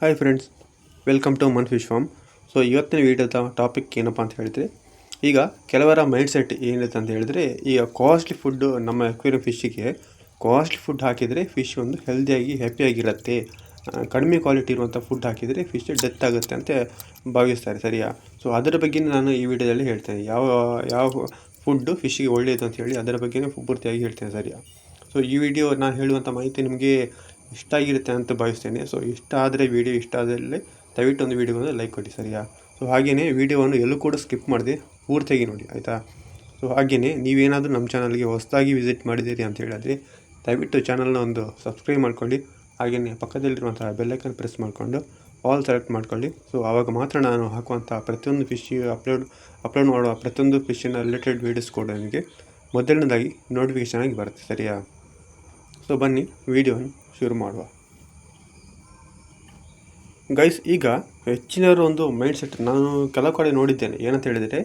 Hi friends welcome to man fish farm so ಇವತ್ತಿನ ವೀಡಿಯೋದ topic ಏನಪ್ಪ ಅಂತ ಹೇಳಿದರೆ, ಈಗ ಕೆಲವರ ಮೈಂಡ್ ಸೆಟ್ ಏನಿದೆ ಅಂತ ಹೇಳಿದರೆ, ಈಗ ಕಾಸ್ಟ್ಲಿ ಫುಡ್ಡು ನಮ್ಮ ಎಕ್ವೇರಿಯಂ ಫಿಶ್ಶಿಗೆ ಕಾಸ್ಟ್ಲಿ ಫುಡ್ ಹಾಕಿದರೆ ಫಿಶ್ ಒಂದು ಹೆಲ್ದಿಯಾಗಿ ಹ್ಯಾಪಿಯಾಗಿರುತ್ತೆ ಕಡಿಮೆ ಕ್ವಾಲಿಟಿ ಇರುವಂಥ ಫುಡ್ ಹಾಕಿದರೆ ಫಿಶ್ ಡೆತ್ ಆಗುತ್ತೆ ಅಂತ ಭಾವಿಸ್ತಾರೆ, ಸರಿಯಾ? ಸೊ ಅದರ ಬಗ್ಗೆ ನಾನು ಈ ವಿಡಿಯೋದಲ್ಲಿ ಹೇಳ್ತೇನೆ. ಯಾವ ಯಾವ ಫುಡ್ಡು ಫಿಶ್ಶಿಗೆ ಒಳ್ಳೆಯದು ಅಂತ ಹೇಳಿ ಅದರ ಬಗ್ಗೆ ಪೂರ್ತಿಯಾಗಿ ಹೇಳ್ತೇನೆ, ಸರಿಯಾ? ಸೊ ಈ ವಿಡಿಯೋ ನಾನು ಹೇಳುವಂಥ ಮಾಹಿತಿ ನಿಮಗೆ ಇಷ್ಟ ಆಗಿರುತ್ತೆ ಅಂತ ಭಾವಿಸ್ತೇನೆ. ಸೊ ಇಷ್ಟ ಆದರೆ ವಿಡಿಯೋ ಇಷ್ಟ ಆದಲ್ಲಿ ದಯವಿಟ್ಟು ಒಂದು ವಿಡಿಯೋವನ್ನು ಲೈಕ್ ಕೊಡಿ ಸರಿಯಾ? ಸೊ ಹಾಗೆಯೇ ವೀಡಿಯೋವನ್ನು ಎಲ್ಲೂ ಕೂಡ ಸ್ಕಿಪ್ ಮಾಡದೆ ಪೂರ್ತಿಯಾಗಿ ನೋಡಿ, ಆಯಿತಾ? ಸೊ ಹಾಗೆಯೇ ನೀವೇನಾದರೂ ನಮ್ಮ ಚಾನಲ್ಗೆ ಹೊಸದಾಗಿ ವಿಸಿಟ್ ಮಾಡಿದ್ದೀರಿ ಅಂತ ಹೇಳಿದ್ರೆ ದಯವಿಟ್ಟು ಚಾನಲ್ನ ಒಂದು ಸಬ್ಸ್ಕ್ರೈಬ್ ಮಾಡ್ಕೊಳ್ಳಿ. ಹಾಗೆಯೇ ಪಕ್ಕದಲ್ಲಿರುವಂಥ ಬೆಲ್ಲೈಕನ್ ಪ್ರೆಸ್ ಮಾಡಿಕೊಂಡು ಆಲ್ ಸೆಲೆಕ್ಟ್ ಮಾಡ್ಕೊಳ್ಳಿ. ಸೊ ಆವಾಗ ಮಾತ್ರ ನಾನು ಹಾಕುವಂಥ ಪ್ರತಿಯೊಂದು ಫಿಶ್ ಅಪ್ಲೋಡ್ ಅಪ್ಲೋಡ್ ಮಾಡುವ ಪ್ರತಿಯೊಂದು ಫಿಶ್ಶಿನ ರಿಲೇಟೆಡ್ ವೀಡಿಯೋಸ್ ಕೂಡ ನಿಮಗೆ ಮೊದಲನೇದಾಗಿ ನೋಟಿಫಿಕೇಶನ್ ಆಗಿ ಬರುತ್ತೆ ಸರಿಯಾ? ಸೊ ಬನ್ನಿ ವಿಡಿಯೋನ ಶುರು ಮಾಡುವ. ಗೈಸ್ ಈಗ ಹೆಚ್ಚಿನವರು ಒಂದು ಮೈಂಡ್ ಸೆಟ್ ನಾನು ಕೆಲವು ಕಡೆ ನೋಡಿದ್ದೇನೆ. ಏನಂತ ಹೇಳಿದರೆ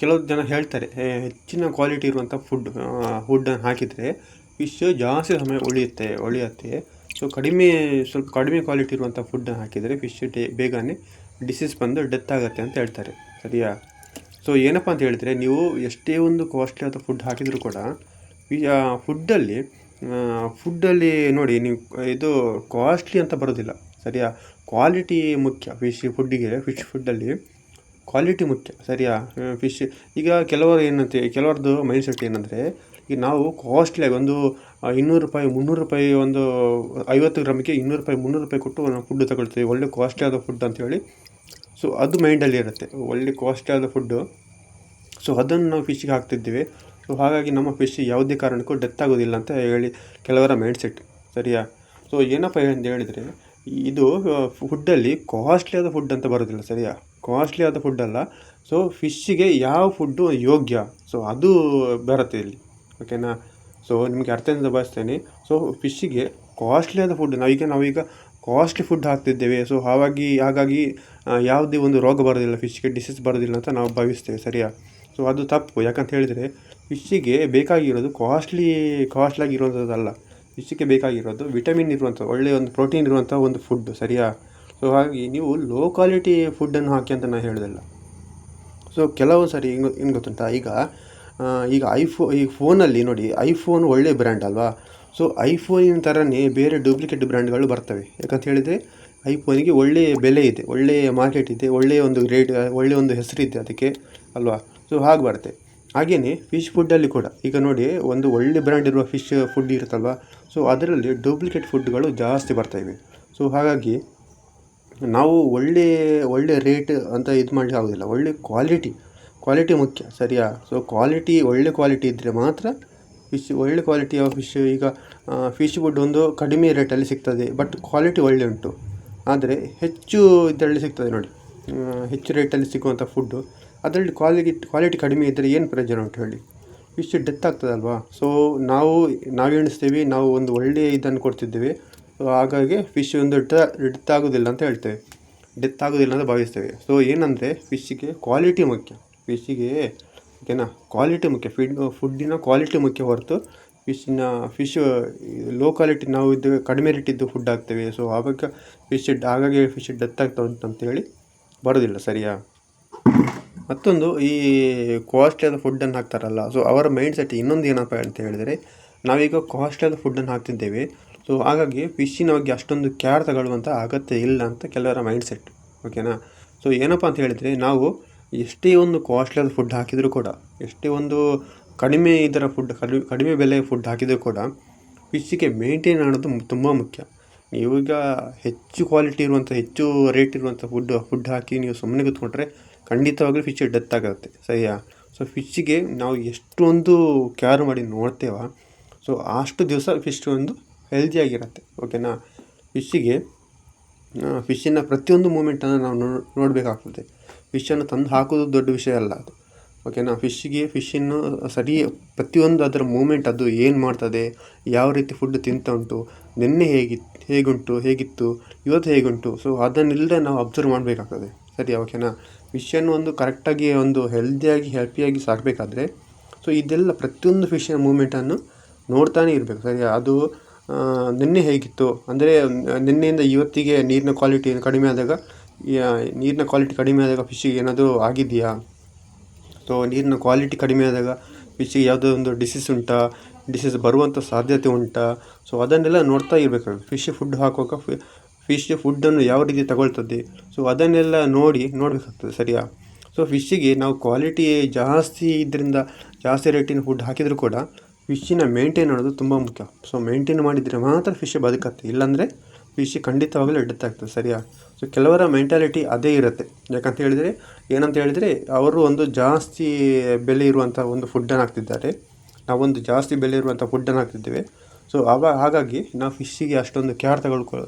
ಕೆಲವು ಜನ ಹೇಳ್ತಾರೆ ಹೆಚ್ಚಿನ ಕ್ವಾಲಿಟಿ ಇರುವಂಥ ಫುಡ್ ಫುಡ್ಡನ್ನು ಹಾಕಿದರೆ ಫಿಶ್ ಜಾಸ್ತಿ ಸಮಯ ಉಳಿಯುತ್ತೆ ಉಳಿಯುತ್ತೆ ಸೊ ಕಡಿಮೆ, ಸ್ವಲ್ಪ ಕಡಿಮೆ ಕ್ವಾಲಿಟಿ ಇರುವಂಥ ಫುಡ್ಡನ್ನು ಹಾಕಿದರೆ ಫಿಶ್ ಡೇ, ಬೇಗನೆ ಡಿಸೀಸ್ ಬಂದು ಡೆತ್ ಆಗುತ್ತೆ ಅಂತ ಹೇಳ್ತಾರೆ. ಸರಿಯಾ? ಸೊ ಏನಪ್ಪ ಅಂತ ಹೇಳಿದರೆ, ನೀವು ಎಷ್ಟೇ ಒಂದು ಕಾಸ್ಟ್ಲಿ ಆದ ಫುಡ್ ಹಾಕಿದರೂ ಕೂಡ ಫುಡ್ಡಲ್ಲಿ ಫುಡ್ಡಲ್ಲಿ ನೋಡಿ ನೀವು, ಇದು ಕಾಸ್ಟ್ಲಿ ಅಂತ ಬರೋದಿಲ್ಲ, ಸರಿಯಾ? ಕ್ವಾಲಿಟಿ ಮುಖ್ಯ ಫಿಶ್ ಫುಡ್ಡಿಗೆ ಫಿಶ್ ಫುಡ್ಡಲ್ಲಿ ಕ್ವಾಲಿಟಿ ಮುಖ್ಯ, ಸರಿಯಾ? ಫಿಶ್ ಈಗ ಕೆಲವರು ಏನಂತೆ, ಕೆಲವ್ರದ್ದು ಮೈಂಡ್ ಸೆಟ್ ಏನಂದರೆ ಈಗ ನಾವು ಕಾಸ್ಟ್ಲಿಯಾಗಿ ಒಂದು ಇನ್ನೂರು ರೂಪಾಯಿ, ಮುನ್ನೂರು ರೂಪಾಯಿ ಒಂದು ಐವತ್ತು ಗ್ರಾಮಿಗೆ ಇನ್ನೂರು ರೂಪಾಯಿ, ಮುನ್ನೂರು ರೂಪಾಯಿ ಕೊಟ್ಟು ನಾವು ಫುಡ್ ತಗೊಳ್ತೀವಿ, ಒಳ್ಳೆ ಕಾಸ್ಟ್ಲಿ ಆದ ಫುಡ್ ಅಂತೇಳಿ ಸೊ ಅದು ಮೈಂಡಲ್ಲಿ ಇರುತ್ತೆ, ಒಳ್ಳೆ ಕಾಸ್ಟ್ಲಿ ಆದ ಫುಡ್ಡು ಸೊ ಅದನ್ನು ನಾವು ಫಿಶ್ಗೆ ಹಾಕ್ತಿದ್ದೀವಿ. ಸೊ ಹಾಗಾಗಿ ನಮ್ಮ ಫಿಶ್ ಯಾವುದೇ ಕಾರಣಕ್ಕೂ ಡೆತ್ ಆಗೋದಿಲ್ಲ ಅಂತ ಹೇಳಿ ಕೆಲವರ ಮೈಂಡ್ ಸೆಟ್ ಸರಿಯಾ? ಸೊ ಏನಪ್ಪ ಅಂತ ಹೇಳಿದರೆ, ಇದು ಫುಡ್ಡಲ್ಲಿ ಕಾಸ್ಟ್ಲಿ ಆದ ಫುಡ್ ಅಂತ ಬರೋದಿಲ್ಲ, ಸರಿಯಾ? ಕಾಸ್ಟ್ಲಿ ಆದ ಫುಡ್ ಅಲ್ಲ. ಸೊ ಫಿಶ್ಶಿಗೆ ಯಾವ ಫುಡ್ಡು ಯೋಗ್ಯ? ಸೊ ಅದು ಬರುತ್ತೆ ಇಲ್ಲಿ. ಓಕೆನಾ ಸೊ ನಿಮಗೆ ಅರ್ಥ ಅಂತ ಬಯಸ್ತೇನೆ ಸೊ ಫಿಶ್ಶಿಗೆ ಕಾಸ್ಟ್ಲಿ ಆದ ಫುಡ್ ನಾವೀಗ ನಾವೀಗ ಕಾಸ್ಟ್ಲಿ ಫುಡ್ ಹಾಕ್ತಿದ್ದೇವೆ. ಸೊ ಹಾಗಾಗಿ ಹಾಗಾಗಿ ಯಾವುದೇ ಒಂದು ರೋಗ ಬರೋದಿಲ್ಲ ಫಿಶ್ಗೆ ಡಿಸೀಸ್ ಬರೋದಿಲ್ಲ ಅಂತ ನಾವು ಭಾವಿಸ್ತೇವೆ, ಸರಿಯಾ? ಸೊ ಅದು ತಪ್ಪು. ಯಾಕಂತ ಹೇಳಿದರೆ ಫಿಶ್ಶಿಗೆ ಬೇಕಾಗಿರೋದು ಕಾಸ್ಟ್ಲಿ ಕಾಸ್ಟ್ಲಾಗಿ ಇರುವಂಥದ್ದಲ್ಲ ಫಿಶ್ಶಿಗೆ ಬೇಕಾಗಿರೋದು ವಿಟಮಿನ್ ಇರುವಂಥ ಒಳ್ಳೆಯ ಒಂದು ಪ್ರೋಟೀನ್ ಇರುವಂಥ ಒಂದು ಫುಡ್ ಸರಿಯಾ? ಸೊ ಹಾಗಾಗಿ ನೀವು ಲೋ ಕ್ವಾಲಿಟಿ ಫುಡ್ಡನ್ನು ಹಾಕಿ ಅಂತ ನಾನು ಹೇಳೋದಿಲ್ಲ. ಸೊ ಕೆಲವು ಸರಿ ಏನು ಏನು ಗೊತ್ತುಂಟಾ? ಈಗ ಈಗ ಐಫೋ, ಈ ಫೋನಲ್ಲಿ ನೋಡಿ, ಐಫೋನ್ ಒಳ್ಳೆಯ ಬ್ರ್ಯಾಂಡ್ ಅಲ್ವಾ? ಸೊ ಐಫೋನಿನ ಥರನೇ ಬೇರೆ ಡೂಪ್ಲಿಕೇಟ್ ಬ್ರ್ಯಾಂಡ್ಗಳು ಬರ್ತವೆ. ಯಾಕಂತ ಹೇಳಿದರೆ, ಐಫೋನಿಗೆ ಒಳ್ಳೆಯ ಬೆಲೆ ಇದೆ ಒಳ್ಳೆಯ ಮಾರ್ಕೆಟ್ ಇದೆ ಒಳ್ಳೆಯ ಒಂದು ರೇಟ್ ಒಳ್ಳೆಯ ಒಂದು ಹೆಸರಿದೆ ಅದಕ್ಕೆ, ಅಲ್ವಾ? ಸೊ ಹಾಗೆ ಬರುತ್ತೆ. ಹಾಗೆಯೇ ಫಿಶ್ ಫುಡ್ಡಲ್ಲಿ ಕೂಡ, ಈಗ ನೋಡಿ ಒಂದು ಒಳ್ಳೆ ಬ್ರ್ಯಾಂಡ್ ಇರುವ ಫಿಶ್ ಫುಡ್ ಇರುತ್ತಲ್ವ? ಸೊ ಅದರಲ್ಲಿ ಡೂಪ್ಲಿಕೇಟ್ ಫುಡ್ಗಳು ಜಾಸ್ತಿ ಬರ್ತಾಯಿವೆ ಸೊ ಹಾಗಾಗಿ ನಾವು ಒಳ್ಳೆ ಒಳ್ಳೆ ರೇಟ್ ಅಂತ ಇದು ಮಾಡಲಿಕ್ಕೆ ಆಗೋದಿಲ್ಲ. ಒಳ್ಳೆ ಕ್ವಾಲಿಟಿ ಕ್ವಾಲಿಟಿ ಮುಖ್ಯ, ಸರಿಯಾ? ಸೊ ಕ್ವಾಲಿಟಿ ಒಳ್ಳೆ ಕ್ವಾಲಿಟಿ ಇದ್ದರೆ ಮಾತ್ರ ಫಿಶ್ ಒಳ್ಳೆ ಕ್ವಾಲಿಟಿಯ ಫಿಶ್ ಈಗ ಫಿಶ್ ಫುಡ್ ಒಂದು ಕಡಿಮೆ ರೇಟಲ್ಲಿ ಸಿಗ್ತದೆ ಬಟ್ ಕ್ವಾಲಿಟಿ ಒಳ್ಳೆ ಉಂಟು. ಆದರೆ ಹೆಚ್ಚು ಇದರಲ್ಲಿ ಸಿಗ್ತದೆ ನೋಡಿ. ಹೆಚ್ಚು ರೇಟಲ್ಲಿ ಸಿಗುವಂಥ ಫುಡ್ಡು ಅದರಲ್ಲಿ ಕ್ವಾಲಿಟಿ ಕ್ವಾಲಿಟಿ ಕಡಿಮೆ ಇದ್ದರೆ ಏನು ಪ್ರಯೋಜನ ಉಂಟು ಹೇಳಿ? ಇಷ್ಟು ಡೆತ್ ಆಗ್ತದಲ್ವಾ? ಸೊ ನಾವು ನಾವು ನಾವು ಒಂದು ಒಳ್ಳೆಯ ಇದನ್ನು ಕೊಡ್ತಿದ್ದೇವೆ. ಹಾಗಾಗಿ ಫಿಶ್ ಒಂದು ಡೆತ್ ಆಗೋದಿಲ್ಲ ಅಂತ ಹೇಳ್ತೇವೆ. ಡೆತ್ ಆಗೋದಿಲ್ಲ ಅಂತ ಭಾವಿಸ್ತೇವೆ. ಸೊ ಏನಂದರೆ ಫಿಶ್ಶಿಗೆ ಕ್ವಾಲಿಟಿ ಮುಖ್ಯ. ಫಿಶ್ಗೆ ಓಕೆನಾ? ಕ್ವಾಲಿಟಿ ಮುಖ್ಯ. ಫಿಡ್ ಫುಡ್ಡಿನ ಕ್ವಾಲಿಟಿ ಮುಖ್ಯ ಹೊರತು ಫಿಶ್ನ ಫಿಶ್ ಲೋ ಕ್ವಾಲಿಟಿ ನಾವು ಇದು ಕಡಿಮೆ ರೇಟಿದ್ದು ಫುಡ್ ಹಾಕ್ತೇವೆ. ಸೊ ಆವಾಗ ಫಿಶ್ ಹಾಗಾಗಿ ಫಿಶ್ ಡೆತ್ ಅಂತೇಳಿ ಬರೋದಿಲ್ಲ ಸರಿಯಾ? ಮತ್ತೊಂದು, ಈ ಕಾಸ್ಟ್ಲಿ ಆದ ಫುಡ್ಡನ್ನು ಹಾಕ್ತಾರಲ್ಲ ಸೊ ಅವರ ಮೈಂಡ್ ಸೆಟ್ ಇನ್ನೊಂದು ಏನಪ್ಪ ಅಂತ ಹೇಳಿದರೆ, ನಾವೀಗ ಕಾಸ್ಟ್ಲಿ ಆದ ಫುಡ್ಡನ್ನು ಹಾಕ್ತಿದ್ದೇವೆ ಸೊ ಹಾಗಾಗಿ ಫಿಶ್ಶಿನ ಬಗ್ಗೆ ಅಷ್ಟೊಂದು ಕ್ಯಾರ್ ತಗೊಳ್ಳುವಂಥ ಅಗತ್ಯ ಇಲ್ಲ ಅಂತ ಕೆಲವರ ಮೈಂಡ್ ಸೆಟ್ ಓಕೆನಾ ಸೊ ಏನಪ್ಪ ಅಂತ ಹೇಳಿದರೆ, ನಾವು ಎಷ್ಟೇ ಒಂದು ಕಾಸ್ಟ್ಲಿ ಆದ ಫುಡ್ ಹಾಕಿದರೂ ಕೂಡ, ಎಷ್ಟೇ ಒಂದು ಕಡಿಮೆ ಇದರ ಫುಡ್ ಕಡಿಮೆ ಕಡಿಮೆ ಬೆಲೆಯ ಫುಡ್ ಹಾಕಿದರೂ ಕೂಡ ಫಿಶ್ಶಿಗೆ ಮೇಂಟೈನ್ ಮಾಡೋದು ತುಂಬ ಮುಖ್ಯ. ನೀವೀಗ ಹೆಚ್ಚು ಕ್ವಾಲಿಟಿ ಇರುವಂಥ ಹೆಚ್ಚು ರೇಟ್ ಇರುವಂಥ ಫುಡ್ ಫುಡ್ ಹಾಕಿ ನೀವು ಸುಮ್ಮನೆ ಕೂತ್ಕೊಂಡ್ರೆ ಖಂಡಿತವಾಗ್ಲೂ ಫಿಶ್ ಡೆತ್ ಆಗುತ್ತೆ. ಸರಿಯಾ? ಸೊ ಫಿಶ್ಶಿಗೆ ನಾವು ಎಷ್ಟೊಂದು ಕ್ಯಾರ್ ಮಾಡಿ ನೋಡ್ತೇವ ಸೊ ಅಷ್ಟು ದಿವಸ ಫಿಶ್ ಒಂದು ಹೆಲ್ದಿಯಾಗಿರುತ್ತೆ ಓಕೆನಾ ಫಿಶ್ಶಿಗೆ ಫಿಶ್ಶಿನ ಪ್ರತಿಯೊಂದು ಮೂಮೆಂಟನ್ನು ನಾವು ನೋಡಿ, ನೋಡಬೇಕಾಗ್ತದೆ. ಫಿಶ್ಶನ್ನು ತಂದು ಹಾಕೋದು ದೊಡ್ಡ ವಿಷಯ ಅಲ್ಲ ಅದು. ಓಕೆನಾ ಫಿಶ್ಶಿಗೆ ಫಿಶ್ಶನ್ನು ಸರಿ, ಪ್ರತಿಯೊಂದು ಅದರ ಮೂಮೆಂಟ್ ಅದು ಏನು ಮಾಡ್ತದೆ, ಯಾವ ರೀತಿ ಫುಡ್ ತಿಂತ ಉಂಟು, ನಿನ್ನೆ ಹೇಗಿತ್ತು ಹೇಗುಂಟು, ಹೇಗಿತ್ತು, ಇವತ್ತು ಹೇಗುಂಟು ಸೊ ಅದನ್ನೆಲ್ಲ ನಾವು ಅಬ್ಸರ್ವ್ ಮಾಡಬೇಕಾಗ್ತದೆ. ಸರಿ ಓಕೆನಾ ಫಿಶನ್ನು ಒಂದು ಕರೆಕ್ಟಾಗಿ ಒಂದು ಹೆಲ್ದಿಯಾಗಿ ಹ್ಯಾಪಿಯಾಗಿ ಸಾಕಬೇಕಾದ್ರೆ ಸೊ ಇದೆಲ್ಲ ಪ್ರತಿಯೊಂದು ಫಿಶ್ಶಿನ ಮೂಮೆಂಟನ್ನು ನೋಡ್ತಾನೆ ಇರಬೇಕು. ಸರಿ, ಅದು ನಿನ್ನೆ ಹೇಗಿತ್ತು? ಅಂದರೆ, ನಿನ್ನೆಯಿಂದ ಇವತ್ತಿಗೆ ನೀರಿನ ಕ್ವಾಲಿಟಿ ಕಡಿಮೆ ಆದಾಗ ನೀರಿನ ಕ್ವಾಲಿಟಿ ಕಡಿಮೆ ಆದಾಗ ಫಿಶ್ಶಿಗೆ ಏನಾದರೂ ಆಗಿದೆಯಾ? ಸೊ ನೀರಿನ ಕ್ವಾಲಿಟಿ ಕಡಿಮೆ ಆದಾಗ ಫಿಶ್ಶಿಗೆ ಯಾವುದೋ ಒಂದು ಡಿಸೀಸ್ ಉಂಟಾ? ಡಿಸೀಸ್ ಬರುವಂಥ ಸಾಧ್ಯತೆ ಉಂಟಾ? ಸೊ ಅದನ್ನೆಲ್ಲ ನೋಡ್ತಾ ಇರಬೇಕು. ಫಿಶ್ ಫುಡ್ ಹಾಕುವಾಗ ಫಿಶ್ ಫುಡ್ಡನ್ನು ಯಾವ ರೀತಿ ತಗೊಳ್ತದೆ? ಸೊ ಅದನ್ನೆಲ್ಲ ನೋಡಿ ನೋಡಬೇಕಾಗ್ತದೆ ಸರಿಯಾ? ಸೊ ಫಿಶ್ಶಿಗೆ ನಾವು ಕ್ವಾಲಿಟಿ ಜಾಸ್ತಿ ಇದರಿಂದ ಜಾಸ್ತಿ ರೇಟಿನ ಫುಡ್ ಹಾಕಿದರೂ ಕೂಡ ಫಿಶ್ಶಿನ ಮೇಂಟೈನ್ ಮಾಡೋದು ತುಂಬ ಮುಖ್ಯ. ಸೊ ಮೇಂಟೈನ್ ಮಾಡಿದರೆ ಮಾತ್ರ ಫಿಶ್ ಬದುಕತ್ತೆ. ಇಲ್ಲಾಂದರೆ ಫಿಶ್ ಖಂಡಿತವಾಗಲೂ ಡೆತ್ ಆಗ್ತದೆ ಸರಿಯಾ? ಸೊ ಕೆಲವರ ಮೆಂಟಾಲಿಟಿ ಅದೇ ಇರುತ್ತೆ. ಯಾಕಂತ ಹೇಳಿದರೆ, ಏನಂತ ಹೇಳಿದರೆ ಅವರು ಒಂದು ಜಾಸ್ತಿ ಬೆಲೆ ಇರುವಂಥ ಒಂದು ಫುಡ್ಡನ್ನು ಹಾಕ್ತಿದ್ದಾರೆ. ನಾವೊಂದು ಜಾಸ್ತಿ ಬೆಲೆ ಇರುವಂಥ ಫುಡ್ಡನ್ನು ಹಾಕ್ತಿದ್ದೇವೆ. ಸೊ ಅವಾಗ ಹಾಗಾಗಿ ನಾವು ಫಿಶ್ಶಿಗೆ ಅಷ್ಟೊಂದು ಕೇರ್ ತಗೊಳ್ಕೊ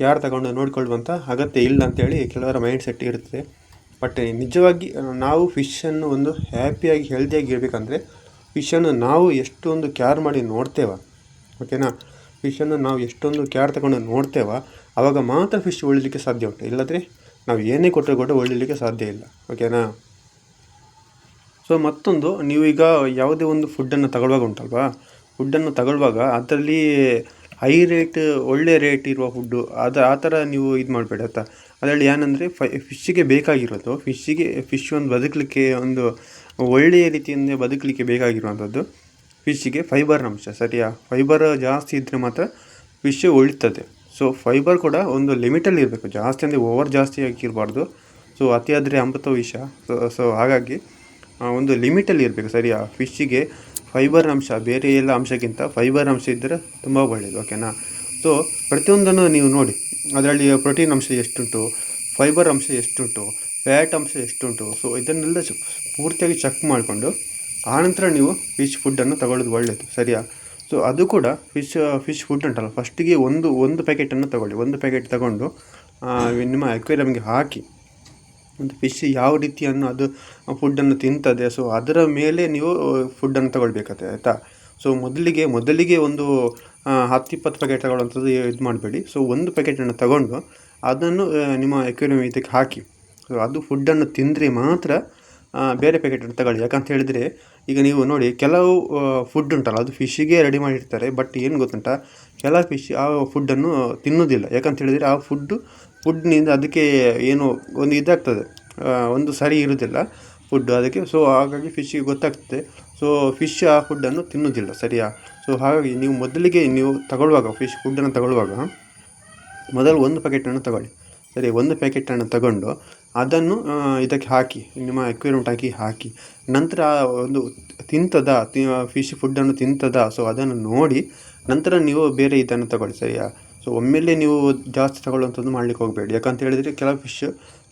ಕೇರ್ ತಗೊಂಡು ನೋಡಿಕೊಳ್ಳುವಂಥ ಅಗತ್ಯ ಇಲ್ಲ ಅಂತೇಳಿ ಕೆಲವರ ಮೈಂಡ್ ಸೆಟ್ ಇರ್ತದೆ ಬಟ್ ನಿಜವಾಗಿ ನಾವು ಫಿಶನ್ನು ಒಂದು ಹ್ಯಾಪಿಯಾಗಿ ಹೆಲ್ದಿಯಾಗಿ ಇರಬೇಕಂದ್ರೆ ಫಿಶನ್ನು ನಾವು ಎಷ್ಟೊಂದು ಕೇರ್ ಮಾಡಿ ನೋಡ್ತೇವ. ಓಕೆನಾ ಫಿಶನ್ನು ನಾವು ಎಷ್ಟೊಂದು ಕೇರ್ ತಗೊಂಡು ನೋಡ್ತೇವ ಆವಾಗ ಮಾತ್ರ ಫಿಶ್ ಉಳಿಲಿಕ್ಕೆ ಸಾಧ್ಯ ಉಂಟು. ಇಲ್ಲದ್ರೆ ನಾವು ಏನೇ ಕೊಟ್ಟರು ಕೂಡ ಉಳಿಲಿಕ್ಕೆ ಸಾಧ್ಯ ಇಲ್ಲ. ಓಕೆನಾ ಸೊ ಮತ್ತೊಂದು, ನೀವು ಈಗ ಯಾವುದೇ ಒಂದು ಫುಡ್ಡನ್ನು ತಗೊಳ್ಳುವಾಗ ಉಂಟಲ್ವಾ? ಫುಡ್ಡನ್ನು ತಗೊಳ್ಳುವಾಗ ಅದರಲ್ಲಿ ಹೈ ರೇಟ್, ಒಳ್ಳೆ ರೇಟ್ ಇರುವ ಫುಡ್ಡು ಅದು ಆ ಥರ ನೀವು ಇದು ಮಾಡಬೇಡಿ ಆಯ್ತಾ? ಅದರಲ್ಲಿ ಏನಂದರೆ, ಫೈ ಫಿಶ್ಶಿಗೆ ಬೇಕಾಗಿರೋದು ಫಿಶ್ಶಿಗೆ ಫಿಶ್ ಒಂದು ಬದುಕಲಿಕ್ಕೆ ಒಂದು ಒಳ್ಳೆಯ ರೀತಿಯಿಂದ ಬದುಕಲಿಕ್ಕೆ ಬೇಕಾಗಿರುವಂಥದ್ದು ಫಿಶ್ಶಿಗೆ ಫೈಬರ್ ಅಂಶ, ಸರಿಯಾ? ಫೈಬರ್ ಜಾಸ್ತಿ ಇದ್ದರೆ ಮಾತ್ರ ಫಿಶ್ ಉಳಿತದೆ. ಸೊ ಫೈಬರ್ ಕೂಡ ಒಂದು ಲಿಮಿಟಲ್ಲಿ ಇರಬೇಕು, ಜಾಸ್ತಿ ಅಂದರೆ ಓವರ್ ಜಾಸ್ತಿ ಆಗಿರಬಾರ್ದು. ಸೊ ಅತಿಯಾದರೆ ಅಮೃತ ವಿಷ. ಸೊ ಸೊ ಹಾಗಾಗಿ ಒಂದು ಲಿಮಿಟಲ್ಲಿ ಇರಬೇಕು, ಸರಿಯಾ? ಫಿಶ್ಶಿಗೆ ಫೈಬರ್ ಅಂಶ, ಬೇರೆ ಎಲ್ಲ ಅಂಶಕ್ಕಿಂತ ಫೈಬರ್ ಅಂಶ ಇದ್ದರೆ ತುಂಬ ಒಳ್ಳೆಯದು ಓಕೆನಾ ಸೊ ಪ್ರತಿಯೊಂದನ್ನು ನೀವು ನೋಡಿ, ಅದರಲ್ಲಿ ಪ್ರೋಟೀನ್ ಅಂಶ ಎಷ್ಟುಂಟು ಫೈಬರ್ ಅಂಶ ಎಷ್ಟುಂಟು ಫ್ಯಾಟ್ ಅಂಶ ಎಷ್ಟುಂಟು ಸೊ ಇದನ್ನೆಲ್ಲ ಪೂರ್ತಿಯಾಗಿ ಚೆಕ್ ಮಾಡಿಕೊಂಡು ಆನಂತರ ನೀವು ಫಿಶ್ ಫುಡ್ಡನ್ನು ತಗೊಳ್ಳೋದು ಒಳ್ಳೆಯದು ಸರಿಯಾ? ಸೊ ಅದು ಕೂಡ ಫಿಶ್ ಫಿಶ್ ಫುಡ್ ಉಂಟಲ್ಲ ಫಸ್ಟಿಗೆ ಒಂದು ಒಂದು ಪ್ಯಾಕೆಟನ್ನು ತಗೊಳ್ಳಿ, ಒಂದು ಪ್ಯಾಕೆಟ್ ತಗೊಂಡು ನಿಮ್ಮ ಅಕ್ವೇರಿಯಮ್ಗೆ ಹಾಕಿ ಒಂದು ಫಿಶ್ ಯಾವ ರೀತಿಯನ್ನು ಅದು ಫುಡ್ಡನ್ನು ತಿಂತದೆ ಸೊ ಅದರ ಮೇಲೆ ನೀವು ಫುಡ್ಡನ್ನು ತಗೊಳ್ಬೇಕಾಗ್ತದೆ, ಆಯಿತಾ? ಸೊ ಮೊದಲಿಗೆ ಮೊದಲಿಗೆ ಒಂದು ಹತ್ತು ಇಪ್ಪತ್ತು ಪ್ಯಾಕೆಟ್ ತಗೊಳ್ಳೋಂಥದ್ದು ಇದು ಮಾಡಬೇಡಿ. ಸೊ ಒಂದು ಪ್ಯಾಕೆಟನ್ನು ತಗೊಂಡು ಅದನ್ನು ನಿಮ್ಮ ಎಕ್ವೇರಿಯಂ ಇದಕ್ಕೆ ಹಾಕಿ. ಸೊ ಅದು ಫುಡ್ಡನ್ನು ತಿಂದರೆ ಮಾತ್ರ ಬೇರೆ ಪ್ಯಾಕೆಟನ್ನು ತಗೊಳ್ಳಿ. ಯಾಕಂತ ಹೇಳಿದರೆ, ಈಗ ನೀವು ನೋಡಿ, ಕೆಲವು ಫುಡ್ ಉಂಟಲ್ಲ, ಅದು ಫಿಶ್ಶಿಗೆ ರೆಡಿ ಮಾಡಿರ್ತಾರೆ ಬಟ್ ಏನು ಗೊತ್ತುಂಟ? ಕೆಲವು ಫಿಶ್ ಆ ಫುಡ್ಡನ್ನು ತಿನ್ನೋದಿಲ್ಲ. ಯಾಕಂತ ಹೇಳಿದರೆ, ಆ ಫುಡ್ಡು ಫುಡ್ನಿಂದ ಅದಕ್ಕೆ ಏನು ಒಂದು ಇದಾಗ್ತದೆ. ಒಂದು ಸರಿ ಇರುವುದಿಲ್ಲ ಫುಡ್ ಅದಕ್ಕೆ. ಸೊ ಹಾಗಾಗಿ ಫಿಶ್ಶಿಗೆ ಗೊತ್ತಾಗ್ತದೆ. ಸೊ ಫಿಶ್ ಆ ಫುಡ್ಡನ್ನು ತಿನ್ನೋದಿಲ್ಲ ಸರಿಯಾ? ಸೊ ಹಾಗಾಗಿ ನೀವು ಮೊದಲಿಗೆ ನೀವು ತಗೊಳ್ಳುವಾಗ ಫಿಶ್ ಫುಡ್ಡನ್ನು ತಗೊಳ್ಳುವಾಗ, ಮೊದಲು ಒಂದು ಪ್ಯಾಕೆಟನ್ನು ತಗೊಳ್ಳಿ. ಸರಿ, ಒಂದು ಪ್ಯಾಕೆಟನ್ನು ತಗೊಂಡು ಅದನ್ನು ಇದಕ್ಕೆ ಹಾಕಿ, ನಿಮ್ಮ ಎಕ್ವೇರಿಯಂ ಹಾಕಿ ಹಾಕಿ. ನಂತರ ಒಂದು ತಿಂತದ? ಫಿಶ್ ಫುಡ್ಡನ್ನು ತಿಂತದ? ಸೊ ಅದನ್ನು ನೋಡಿ ನಂತರ ನೀವು ಬೇರೆ ಇದನ್ನು ತಗೊಳ್ಳಿ ಸರಿಯಾ? ಸೊ ಒಮ್ಮೆಲೇ ನೀವು ಜಾಸ್ತಿ ತಗೊಳ್ಳುವಂಥದ್ದು ಮಾಡ್ಲಿಕ್ಕೆ ಹೋಗಬೇಡಿ. ಯಾಕಂತ ಹೇಳಿದರೆ ಕೆಲವು ಫಿಶ್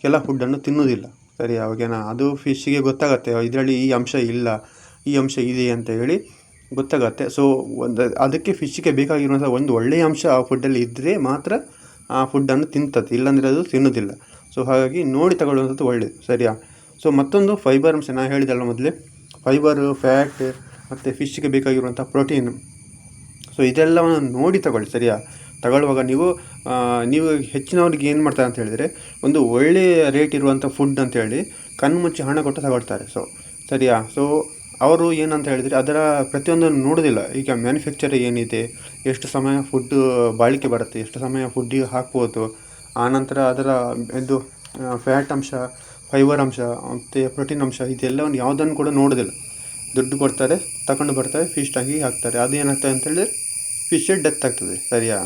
ಕೆಲ ಫುಡ್ಡನ್ನು ತಿನ್ನೋದಿಲ್ಲ ಸರಿ ಅವಾಗೇನಾ ಅದು ಫಿಶ್ಶಿಗೆ ಗೊತ್ತಾಗತ್ತೆ. ಇದರಲ್ಲಿ ಈ ಅಂಶ ಇಲ್ಲ, ಈ ಅಂಶ ಇದೆ ಅಂತ ಹೇಳಿ ಗೊತ್ತಾಗತ್ತೆ. ಸೊ ಒಂದು, ಅದಕ್ಕೆ ಫಿಶ್ಶಿಗೆ ಬೇಕಾಗಿರುವಂಥ ಒಂದು ಒಳ್ಳೆಯ ಅಂಶ ಆ ಫುಡ್ಡಲ್ಲಿ ಇದ್ದರೆ ಮಾತ್ರ ಆ ಫುಡ್ಡನ್ನು ತಿಂತದೆ. ಇಲ್ಲಾಂದರೆ ಅದು ತಿನ್ನೋದಿಲ್ಲ ಸೊ ಹಾಗಾಗಿ ನೋಡಿ ತಗೊಳ್ಳುವಂಥದ್ದು ಒಳ್ಳೆಯದು ಸರಿಯಾ? ಸೊ ಮತ್ತೊಂದು ಫೈಬರ್ ಅಂಶ. ನಾನು ಹೇಳಿದಲ್ಲ ಮೊದಲೇ ಫೈಬರು ಫ್ಯಾಟ್ ಮತ್ತು ಫಿಶ್ಗೆ ಬೇಕಾಗಿರುವಂಥ ಪ್ರೋಟೀನ್ ಸೊ ಇದೆಲ್ಲವನ್ನು ನೋಡಿ ತಗೊಳ್ಳಿ. ಸರಿಯಾ? ತಗೊಳ್ಳುವಾಗ ನೀವು ನೀವು ಹೆಚ್ಚಿನವ್ರಿಗೆ ಏನು ಮಾಡ್ತಾರೆ ಅಂತ ಹೇಳಿದರೆ, ಒಂದು ಒಳ್ಳೆಯ ರೇಟ್ ಇರುವಂಥ ಫುಡ್ ಅಂತೇಳಿ ಕಣ್ಣು ಮುಚ್ಚಿ ಹಣ ಕೊಟ್ಟು ತಗೊಳ್ತಾರೆ. ಸೊ ಸರಿಯಾ? ಸೊ ಅವರು ಏನಂತ ಹೇಳಿದರೆ ಅದರ ಪ್ರತಿಯೊಂದನ್ನು ನೋಡೋದಿಲ್ಲ. ಈಗ ಮ್ಯಾನುಫ್ಯಾಕ್ಚರ್ ಏನಿದೆ, ಎಷ್ಟು ಸಮಯ ಫುಡ್ ಬಾಳಿಕೆ ಬರುತ್ತೆ, ಎಷ್ಟು ಸಮಯ ಫುಡ್ಡಿಗೆ ಹಾಕ್ಬೋದು ಆನಂತರ ಅದರ ಇದು ಫ್ಯಾಟ್ ಅಂಶ ಫೈಬರ್ ಅಂಶ, ಮತ್ತು ಪ್ರೋಟೀನ್ ಅಂಶ, ಇದೆಲ್ಲವನ್ನು ಯಾವುದನ್ನು ಕೂಡ ನೋಡೋದಿಲ್ಲ. ದುಡ್ಡು ಕೊಡ್ತಾರೆ, ತಗೊಂಡು ಬರ್ತಾರೆ ಫಿಶ್ ಆಗಿ ಹಾಕ್ತಾರೆ. ಅದೇನಾಗ್ತದೆ ಅಂತ ಹೇಳಿದ್ರೆ ಫಿಶ್ ಡೆತ್ ಆಗ್ತದೆ. ಸರಿಯಾ?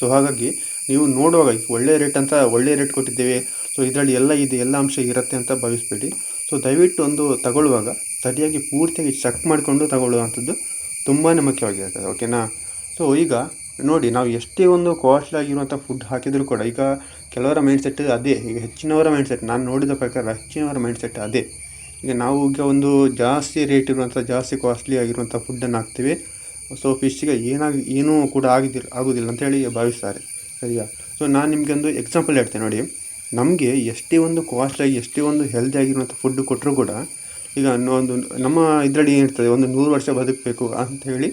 ಸೊ ಹಾಗಾಗಿ ನೀವು ನೋಡುವಾಗ ಒಳ್ಳೆಯ ರೇಟ್ ಅಂತ ಒಳ್ಳೆಯ ರೇಟ್ ಕೊಟ್ಟಿದ್ದೇವೆ. ಸೊ ಇದರಲ್ಲಿ ಎಲ್ಲ ಇದು ಎಲ್ಲ ಅಂಶ ಇರುತ್ತೆ ಅಂತ ಭಾವಿಸ್ಬೇಡಿ. ಸೊ ದಯವಿಟ್ಟು ಒಂದು ತಗೊಳ್ಳುವಾಗ ಸರಿಯಾಗಿ ಪೂರ್ತಿಯಾಗಿ ಚೆಕ್ ಮಾಡಿಕೊಂಡು ತಗೊಳ್ಳುವಂಥದ್ದು ತುಂಬಾ ಮುಖ್ಯವಾಗಿರ್ತದೆ ಓಕೆನಾ ಸೊ ಈಗ ನೋಡಿ ನಾವು ಎಷ್ಟೇ ಒಂದು ಕಾಸ್ಟ್ಲಿ ಆಗಿರುವಂಥ ಫುಡ್ ಹಾಕಿದರೂ ಕೂಡ ಈಗ ಕೆಲವರ ಮೈಂಡ್ ಸೆಟ್ ಅದೇ. ಈಗ ಹೆಚ್ಚಿನವರ ಮೈಂಡ್ ಸೆಟ್ ನಾನು ನೋಡಿದ ಪ್ರಕಾರ ಹೆಚ್ಚಿನವರ ಮೈಂಡ್ ಸೆಟ್ ಅದೇ. ಈಗ ನಾವು ಈಗ ಒಂದು ಜಾಸ್ತಿ ರೇಟ್ ಇರುವಂಥ, ಜಾಸ್ತಿ ಕಾಸ್ಟ್ಲಿ ಆಗಿರುವಂಥ ಫುಡ್ಡನ್ನು ಹಾಕ್ತೀವಿ. ಸೊ ಫಿಶ್ಗೆ ಏನಾಗಿ, ಏನೂ ಕೂಡ ಆಗಿದ್ದಿಲ್ಲ ಆಗೋದಿಲ್ಲ ಅಂತೇಳಿ ಭಾವಿಸ್ತಾರೆ. ಸರಿಯಾ? ಸೊ ನಾನು ನಿಮಗೆ ಒಂದು ಎಕ್ಸಾಂಪಲ್ ಹೇಳ್ತೇನೆ ನೋಡಿ. ನಮಗೆ ಎಷ್ಟೇ ಒಂದು ಕಾಸ್ಟ್ಲಾಗಿ ಎಷ್ಟೇ ಒಂದು ಹೆಲ್ದಿ ಆಗಿರುವಂಥ ಫುಡ್ ಕೊಟ್ಟರೂ ಕೂಡ ಈಗ ಒಂದು, ನಮ್ಮ ಇದರಲ್ಲಿ ಏನಿರ್ತದೆ, ಒಂದು ನೂರು ವರ್ಷ ಬದುಕಬೇಕು ಅಂತ ಹೇಳಿ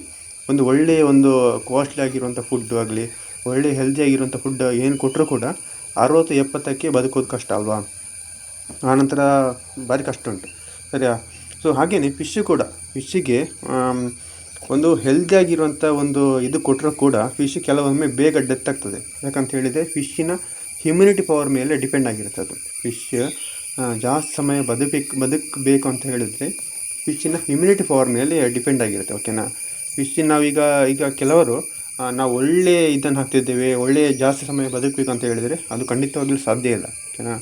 ಒಂದು ಒಳ್ಳೆಯ ಒಂದು ಕಾಸ್ಟ್ಲಿ ಆಗಿರುವಂಥ ಫುಡ್ಡು ಆಗಲಿ ಒಳ್ಳೆಯ ಹೆಲ್ದಿ ಆಗಿರುವಂಥ ಫುಡ್ ಏನು ಕೊಟ್ಟರೂ ಕೂಡ ಅರವತ್ತು, ಎಪ್ಪತ್ತಕ್ಕೆ ಬದುಕೋದು ಕಷ್ಟ ಅಲ್ವಾ? ಆನಂತರ ಭಾರಿ ಕಷ್ಟ ಉಂಟು. ಸರಿಯಾ? ಸೊ ಹಾಗೆಯೇ ಫಿಶ್ಶು ಕೂಡ ಫಿಶ್ಶಿಗೆ ಒಂದು ಹೆಲ್ದಿಯಾಗಿರುವಂಥ ಒಂದು ಇದು ಕೊಟ್ಟರೂ ಕೂಡ ಫಿಶ್ ಕೆಲವೊಮ್ಮೆ ಬೇಗ ಡೆತ್ ಆಗ್ತದೆ. ಯಾಕಂತ ಹೇಳಿದರೆ ಫಿಶ್ಶಿನ ಇಮ್ಯುನಿಟಿ ಪವರ್ ಮೇಲೆ ಡಿಪೆಂಡ್ ಆಗಿರುತ್ತೆ ಅದು. ಫಿಶ್ ಜಾಸ್ತಿ ಸಮಯ ಬದುಕಬೇಕು ಬದುಕಬೇಕು ಅಂತ ಹೇಳಿದರೆ ಫಿಶ್ಶಿನ ಇಮ್ಯುನಿಟಿ ಪವರ್ ಮೇಲೆ ಡಿಪೆಂಡ್ ಆಗಿರುತ್ತೆ ಓಕೆನಾ ಫಿಶ್ಶಿನ ನಾವೀಗ, ಈಗ ಕೆಲವರು ನಾವು ಒಳ್ಳೆ ಇದನ್ನು ಹಾಕ್ತಿದ್ದೇವೆ, ಒಳ್ಳೆ ಜಾಸ್ತಿ ಸಮಯ ಬದುಕಬೇಕು ಅಂತ ಹೇಳಿದರೆ ಅದು ಖಂಡಿತವಾಗಲೂ ಸಾಧ್ಯ ಇಲ್ಲ ಓಕೆನಾ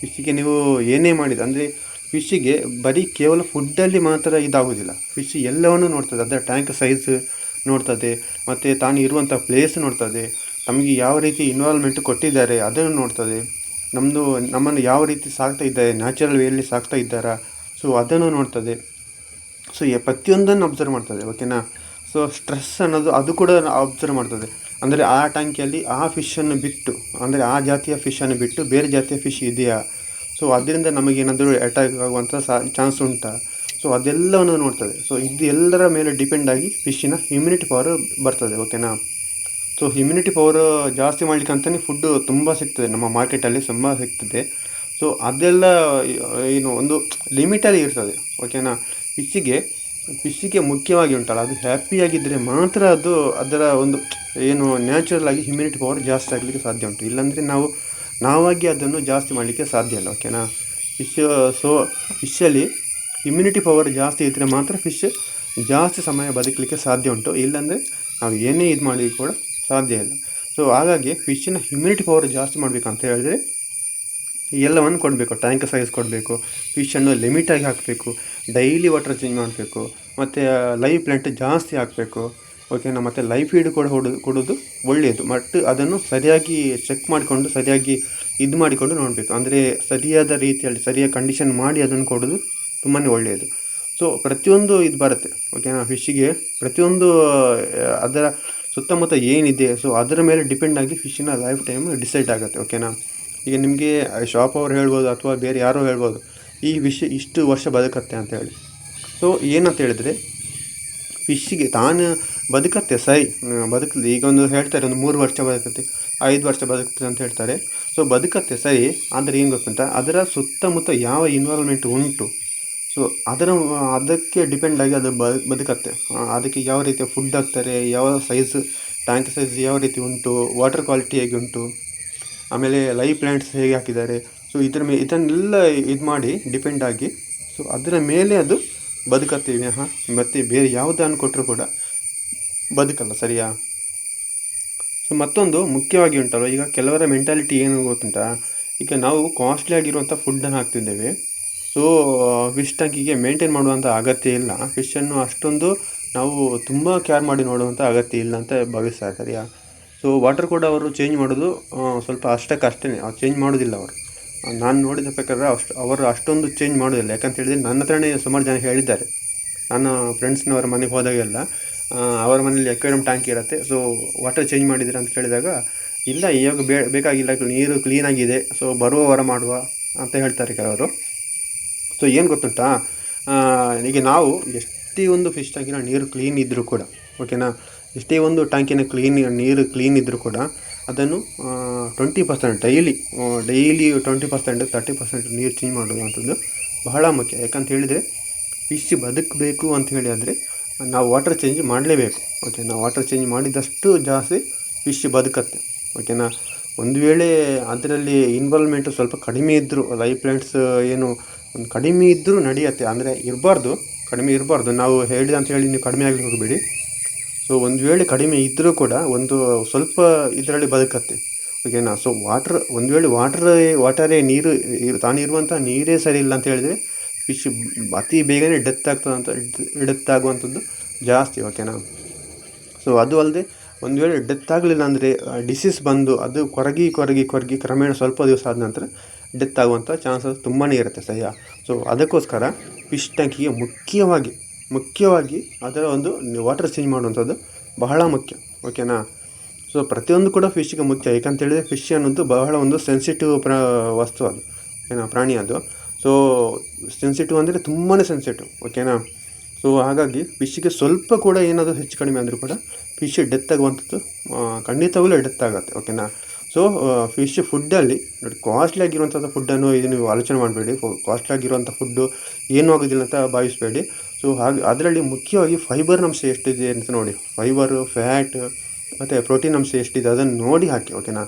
ಫಿಶ್ಶಿಗೆ ನೀವು ಏನೇ ಮಾಡಿದ ಅಂದರೆ ಫಿಶ್ಶಿಗೆ ಬರೀ ಕೇವಲ ಫುಡ್ಡಲ್ಲಿ ಮಾತ್ರ ಇದಾಗೋದಿಲ್ಲ ಫಿಶ್ ಎಲ್ಲವನ್ನು ನೋಡ್ತದೆ. ಅದರ ಟ್ಯಾಂಕ್ ಸೈಜ್ ನೋಡ್ತದೆ. ಮತ್ತು ತಾನು ಇರುವಂಥ ಪ್ಲೇಸ್ ನೋಡ್ತದೆ. ನಮಗೆ ಯಾವ ರೀತಿ ಇನ್ವಾಲ್ವ್ಮೆಂಟ್ ಕೊಟ್ಟಿದ್ದಾರೆ ಅದನ್ನು ನೋಡ್ತದೆ. ನಮ್ಮದು, ನಮ್ಮನ್ನು ಯಾವ ರೀತಿ ಸಾಕ್ತಾ ಇದ್ದಾರೆ ನ್ಯಾಚುರಲ್ ವೇಯಲ್ಲಿ ಸಾಕ್ತಾ ಇದ್ದಾರಾ ಸೊ ಅದನ್ನು ನೋಡ್ತದೆ. ಸೊ ಪ್ರತಿಯೊಂದನ್ನು ಅಬ್ಸರ್ವ್ ಮಾಡ್ತದೆ ಓಕೆನಾ ಸೊ ಸ್ಟ್ರೆಸ್ ಅನ್ನೋದು ಅದು ಕೂಡ ಅಬ್ಸರ್ವ್ ಮಾಡ್ತದೆ. ಅಂದರೆ ಆ ಟ್ಯಾಂಕಿಯಲ್ಲಿ ಆ ಫಿಶನ್ನು ಬಿಟ್ಟು, ಅಂದರೆ ಆ ಜಾತಿಯ ಫಿಶನ್ನು ಬಿಟ್ಟು ಬೇರೆ ಜಾತಿಯ ಫಿಶ್ ಇದೆಯಾ? ಸೊ ಅದರಿಂದ ನಮಗೇನಾದರೂ ಅಟ್ಯಾಕ್ ಆಗುವಂಥ ಸಾ ಚಾನ್ಸ್ ಉಂಟಾ. ಸೊ ಅದೆಲ್ಲವನ್ನು ನೋಡ್ತದೆ. ಸೊ ಇದು ಎಲ್ಲರ ಮೇಲೆ ಡಿಪೆಂಡ್ ಆಗಿ ಫಿಶ್ಶಿನ ಇಮ್ಯುನಿಟಿ ಪವರ್ ಬರ್ತದೆ ಓಕೆನಾ ಸೊ ಇಮ್ಯುನಿಟಿ ಪವರ್ ಜಾಸ್ತಿ ಮಾಡಲಿಕ್ಕೆ ಅಂತಲೇ ಫುಡ್ಡು ತುಂಬ ಸಿಗ್ತದೆ. ನಮ್ಮ ಮಾರ್ಕೆಟಲ್ಲಿ ತುಂಬ ಸಿಗ್ತದೆ. ಸೊ ಅದೆಲ್ಲ ಏನು, ಒಂದು ಲಿಮಿಟಲ್ಲಿ ಇರ್ತದೆ ಓಕೆನಾ ಫಿಶ್ಶಿಗೆ ಫಿಶ್ಶಿಗೆ ಮುಖ್ಯವಾಗಿ ಉಂಟಲ್ಲ, ಅದು ಹ್ಯಾಪಿಯಾಗಿದ್ದರೆ ಮಾತ್ರ ಅದು ಅದರ ಒಂದು, ಏನು ನ್ಯಾಚುರಲ್ ಆಗಿ ಇಮ್ಯುನಿಟಿ ಪವರ್ ಜಾಸ್ತಿ ಆಗಲಿಕ್ಕೆ ಸಾಧ್ಯ ಉಂಟು. ಇಲ್ಲಾಂದರೆ ನಾವು ನಾವಾಗಿ ಅದನ್ನು ಜಾಸ್ತಿ ಮಾಡಲಿಕ್ಕೆ ಸಾಧ್ಯ ಇಲ್ಲ ಓಕೆನಾ ಫಿಶ್ ಸೊ ಫಿಶಲ್ಲಿ ಇಮ್ಯುನಿಟಿ ಪವರ್ ಜಾಸ್ತಿ ಇದ್ದರೆ ಮಾತ್ರ ಫಿಶ್ ಜಾಸ್ತಿ ಸಮಯ ಬದುಕಲಿಕ್ಕೆ ಸಾಧ್ಯ ಉಂಟು. ಇಲ್ಲಾಂದರೆ ನಾವು ಏನೇ ಇದು ಮಾಡಲಿಕ್ಕೆ ಕೂಡ ಸಾಧ್ಯ ಇಲ್ಲ. ಸೊ ಹಾಗಾಗಿ ಫಿಶ್ಶಿನ ಇಮ್ಯುನಿಟಿ ಪವರ್ ಜಾಸ್ತಿ ಮಾಡಬೇಕಂತ ಹೇಳಿದರೆ ಎಲ್ಲವನ್ನು ಕೊಡಬೇಕು ಟ್ಯಾಂಕ್ ಸೈಜ್ ಕೊಡಬೇಕು ಫಿಶನ್ನು ಲಿಮಿಟಾಗಿ ಹಾಕಬೇಕು ಡೈಲಿ ವಾಟರ್ ಚೇಂಜ್ ಮಾಡಬೇಕು, ಮತ್ತು ಲೈವ್ ಪ್ಲಾಂಟ್ ಜಾಸ್ತಿ ಹಾಕಬೇಕು ಓಕೆನಾ ಮತ್ತು ಲೈವ್ ಫೀಡ್ ಕೂಡ ಕೊಡೋದು ಒಳ್ಳೆಯದು. ಬಟ್ ಅದನ್ನು ಸರಿಯಾಗಿ ಚೆಕ್ ಮಾಡಿಕೊಂಡು, ಸರಿಯಾಗಿ ಇದು ಮಾಡಿಕೊಂಡು ನೋಡಬೇಕು. ಅಂದರೆ ಸರಿಯಾದ ರೀತಿಯಲ್ಲಿ ಸರಿಯಾದ ಕಂಡೀಷನ್ ಮಾಡಿ ಅದನ್ನು ಕೊಡೋದು ತುಂಬಾ ಒಳ್ಳೆಯದು. ಸೊ ಪ್ರತಿಯೊಂದು ಇದು ಬರುತ್ತೆ. ಓಕೆನಾ ಫಿಶ್ಗೆ ಪ್ರತಿಯೊಂದು ಅದರ ಸುತ್ತಮುತ್ತ ಏನಿದೆ ಸೊ ಅದರ ಮೇಲೆ ಡಿಪೆಂಡ್ ಆಗಿ ಫಿಶ್ಶಿನ ಲೈಫ್ ಟೈಮ್ ಡಿಸೈಡ್ ಆಗುತ್ತೆ. ಓಕೆನಾ ಈಗ ನಿಮಗೆ ಶಾಪ್ ಅವರು ಹೇಳ್ಬೋದು, ಅಥವಾ ಬೇರೆ ಯಾರೋ ಹೇಳ್ಬೋದು, ಈ ವಿಷ ಇಷ್ಟು ವರ್ಷ ಬದುಕತ್ತೆ ಅಂತ ಹೇಳಿ. ಸೊ ಏನಂತ ಹೇಳಿದರೆ ಫಿಶ್ಶಿಗೆ ತಾನು ಬದುಕತ್ತೆ ಸರಿ ಬದುಕಲಿ ಈಗ ಒಂದು ಹೇಳ್ತಾರೆ, ಒಂದು ಮೂರು ವರ್ಷ ಬದುಕತ್ತೆ, ಐದು ವರ್ಷ ಬದುಕುತ್ತೆ ಅಂತ ಹೇಳ್ತಾರೆ. ಸೊ ಬದುಕತ್ತೆ ಸರಿ ಆದರೆ ಏನು ಗೊತ್ತಂತ ಅದರ ಸುತ್ತಮುತ್ತ ಯಾವ ಇನ್ವಾಲ್ವ್ಮೆಂಟ್ ಉಂಟು ಸೊ ಅದರ, ಅದಕ್ಕೆ ಡಿಪೆಂಡ್ ಆಗಿ ಅದು ಬದುಕತ್ತೆ. ಅದಕ್ಕೆ ಯಾವ ರೀತಿಯ ಫುಡ್ ಹಾಕ್ತಾರೆ, ಯಾವ ಸೈಜ್ ಟ್ಯಾಂಕ್ ಸೈಜ್ ಯಾವ ರೀತಿ ಉಂಟು ವಾಟರ್ ಕ್ವಾಲಿಟಿ ಹೇಗೆ ಉಂಟು, ಆಮೇಲೆ ಲೈವ್ ಪ್ಲ್ಯಾಂಟ್ಸ್ ಹೇಗೆ ಹಾಕಿದ್ದಾರೆ. ಸೊ ಇದರ ಮೇ, ಇದನ್ನೆಲ್ಲ ಇದು ಮಾಡಿ ಡಿಪೆಂಡ್ ಆಗಿ ಸೊ ಅದರ ಮೇಲೆ ಅದು ಬದುಕತ್ತೀವಿ ಹಾಂ ಮತ್ತು ಬೇರೆ ಯಾವುದನ್ನು ಕೊಟ್ಟರು ಕೂಡ ಬದುಕಲ್ಲ ಸರಿಯಾ? ಸೊ ಮತ್ತೊಂದು ಮುಖ್ಯವಾಗಿ ಉಂಟಲ್ಲ ಈಗ ಕೆಲವರ ಮೆಂಟಾಲಿಟಿ ಏನು ಗೊತ್ತುಂಟಾ? ಈಗ ನಾವು ಕಾಸ್ಟ್ಲಿ ಆಗಿರುವಂಥ ಫುಡ್ಡನ್ನು ಹಾಕ್ತಿದ್ದೇವೆ. ಸೊ ಫಿಶ್ ಟ್ಯಾಂಕಿಗೆ ಮೇಂಟೈನ್ ಮಾಡುವಂಥ ಅಗತ್ಯ ಇಲ್ಲ. ಫಿಶನ್ನು ಅಷ್ಟೊಂದು ನಾವು ತುಂಬ ಕೇರ್ ಮಾಡಿ ನೋಡುವಂಥ ಅಗತ್ಯ ಇಲ್ಲ ಅಂತ ಭಾವಿಸ್ತಾರೆ, ಸರಿಯಾ? ಸೊ ವಾಟರ್ ಕೂಡ ಅವರು ಚೇಂಜ್ ಮಾಡೋದು ಸ್ವಲ್ಪ ಅಷ್ಟಕ್ಕಷ್ಟೇ ಚೇಂಜ್ ಮಾಡೋದಿಲ್ಲ ಅವರು. ನಾನು ನೋಡಿದ ಪ್ರಕಾರ ಅಷ್ಟು, ಅವರು ಅಷ್ಟೊಂದು ಚೇಂಜ್ ಮಾಡೋದಿಲ್ಲ. ಯಾಕಂತ ಹೇಳಿದರೆ ನನ್ನ ಹತ್ರನೇ ಸುಮಾರು ಜನ ಹೇಳಿದ್ದಾರೆ. ನನ್ನ ಫ್ರೆಂಡ್ಸ್ನವರ ಮನೆಗೆ ಹೋದಾಗೆಲ್ಲ ಅವರ ಮನೇಲಿ ಅಕ್ವೇರಿಯಂ ಟ್ಯಾಂಕ್ ಇರುತ್ತೆ. ಸೊ ವಾಟರ್ ಚೇಂಜ್ ಮಾಡಿದ್ದೀರಾ ಅಂತ ಕೇಳಿದಾಗ, ಇಲ್ಲ, ಇವಾಗ ಬೇ, ಬೇಕಾಗಿಲ್ಲ ನೀರು ಕ್ಲೀನಾಗಿದೆ ಸೊ ಬರುವ ವಾರ ಮಾಡುವ ಅಂತ ಹೇಳ್ತಾರೆ ಕೆಲವರು. ಸೊ ಏನು ಗೊತ್ತುಂಟಾ? ಈಗ ನಾವು ಎಷ್ಟೇ ಒಂದು ಫಿಶ್ ಟ್ಯಾಂಕಿನ ನೀರು ಕ್ಲೀನ್ ಇದ್ದರೂ ಕೂಡ ಓಕೆನಾ ಎಷ್ಟೇ ಒಂದು ಟ್ಯಾಂಕಿನ ಕ್ಲೀನ್ ನೀರು ಕ್ಲೀನ್ ಇದ್ದರೂ ಕೂಡ, ಅದನ್ನು twenty percent daily daily twenty percent thirty percent ನೀರು ಚೇಂಜ್ ಮಾಡುವಂಥದ್ದು ಬಹಳ ಮುಖ್ಯ. ಯಾಕಂತ ಹೇಳಿದರೆ ಫಿಶ್ ಬದುಕಬೇಕು ಅಂತ ಹೇಳಿ ಆದರೆ ನಾವು ವಾಟರ್ ಚೇಂಜ್ ಮಾಡಲೇಬೇಕು ಓಕೆನಾ ವಾಟರ್ ಚೇಂಜ್ ಮಾಡಿದಷ್ಟು ಜಾಸ್ತಿ ಫಿಶ್ ಬದುಕತ್ತೆ ಓಕೆನಾ ಒಂದು ವೇಳೆ ಅದರಲ್ಲಿ ಇನ್ವಾಲ್ವ್ಮೆಂಟು ಸ್ವಲ್ಪ ಕಡಿಮೆ ಇದ್ದರೂ ಲೈಫ್ ಪ್ಲಾಂಟ್ಸ್ ಏನು ಒಂದು ಕಡಿಮೆ ಇದ್ದರೂ ನಡೆಯುತ್ತೆ, ಅಂದರೆ ಇರಬಾರ್ದು, ಕಡಿಮೆ ಇರಬಾರ್ದು. ನಾವು ಹೇಳಿದೆ ಅಂತ ಹೇಳಿ ನೀವು ಕಡಿಮೆ ಆಗಲಿ ಹೋಗಬೇಡಿ. ಸೊ ಒಂದು ವೇಳೆ ಕಡಿಮೆ ಇದ್ದರೂ ಕೂಡ ಒಂದು ಸ್ವಲ್ಪ ಇದರಲ್ಲಿ ಬದುಕತ್ತೆ ಓಕೆನಾ ಸೊ ವಾಟ್ರ್ ಒಂದು ವೇಳೆ ವಾಟ್ರ್ ವಾಟರೇ ನೀರು ತಾನಿರುವಂಥ ನೀರೇ ಸರಿ ಇಲ್ಲ ಅಂತ ಹೇಳಿದರೆ ಫಿಶ್ ಅತಿ ಬೇಗನೆ ಡೆತ್ ಆಗ್ತದಂತ ಡೆತ್ ಆಗುವಂಥದ್ದು ಜಾಸ್ತಿ ಓಕೆನಾ ಸೊ ಅದು ಅಲ್ಲದೆ ಒಂದು ವೇಳೆ ಡೆತ್ ಆಗಲಿಲ್ಲ ಅಂದರೆ ಡಿಸೀಸ್ ಬಂದು ಅದು ಕೊರಗಿ ಕೊರಗಿ ಕೊರಗಿ ಕ್ರಮೇಣ ಸ್ವಲ್ಪ ದಿವಸ ಆದ ನಂತರ ಡೆತ್ ಆಗುವಂಥ ಚಾನ್ಸಸ್ ತುಂಬಾ ಇರುತ್ತೆ, ಸಹ್ಯ? ಸೊ ಅದಕ್ಕೋಸ್ಕರ ಫಿಶ್ ಟ್ಯಾಂಕಿಗೆ ಮುಖ್ಯವಾಗಿ ಮುಖ್ಯವಾಗಿ ಅದರ ಒಂದು ವಾಟರ್ ಚೇಂಜ್ ಮಾಡುವಂಥದ್ದು ಬಹಳ ಮುಖ್ಯ ಓಕೆನಾ ಸೊ ಪ್ರತಿಯೊಂದು ಕೂಡ ಫಿಶ್ಗೆ ಮುಖ್ಯ ಯಾಕಂತ ಹೇಳಿದ್ರೆ ಫಿಶ್ ಅನ್ನೋದು ಬಹಳ ಒಂದು ಸೆನ್ಸಿಟಿವ್ ಪ್ರ, ವಸ್ತು ಅದು ಏನೋ ಪ್ರಾಣಿ ಅದು. ಸೊ ಸೆನ್ಸಿಟಿವ್ ಅಂದರೆ ತುಂಬಾ ಸೆನ್ಸಿಟಿವ್ ಓಕೆನಾ ಸೊ ಹಾಗಾಗಿ ಫಿಶ್ಗೆ ಸ್ವಲ್ಪ ಕೂಡ ಏನಾದರೂ ಹೆಚ್ಚು ಕಡಿಮೆ ಅಂದರೂ ಕೂಡ ಫಿಶ್ ಡೆತ್ ಆಗುವಂಥದ್ದು ಖಂಡಿತವಾಗ್ಲೂ ಡೆತ್ ಆಗುತ್ತೆ ಓಕೆನಾ ಸೊ ಫಿಶ್ ಫುಡ್ಡಲ್ಲಿ ನೋಡಿ ಕಾಸ್ಟ್ಲಿ ಆಗಿರುವಂಥದ್ದು ಫುಡ್ಡನ್ನು ಇದು ನೀವು ಆಲೋಚನೆ ಮಾಡಬೇಡಿ ಕಾಸ್ಟ್ಲಿ ಆಗಿರುವಂಥ ಫುಡ್ಡು ಏನೂ ಆಗೋದಿಲ್ಲ ಅಂತ ಭಾವಿಸಬೇಡಿ. ಸೊ ಹಾಗೆ ಅದರಲ್ಲಿ ಮುಖ್ಯವಾಗಿ ಫೈಬರ್ ಅಂಶ ಎಷ್ಟಿದೆ ಅಂತ ನೋಡಿ ಫೈಬರು ಫ್ಯಾಟ್ ಮತ್ತು ಪ್ರೋಟೀನ್ ಅಂಶ ಎಷ್ಟಿದೆ ಅದನ್ನು ನೋಡಿ ಹಾಕಿ ಓಕೆನಾ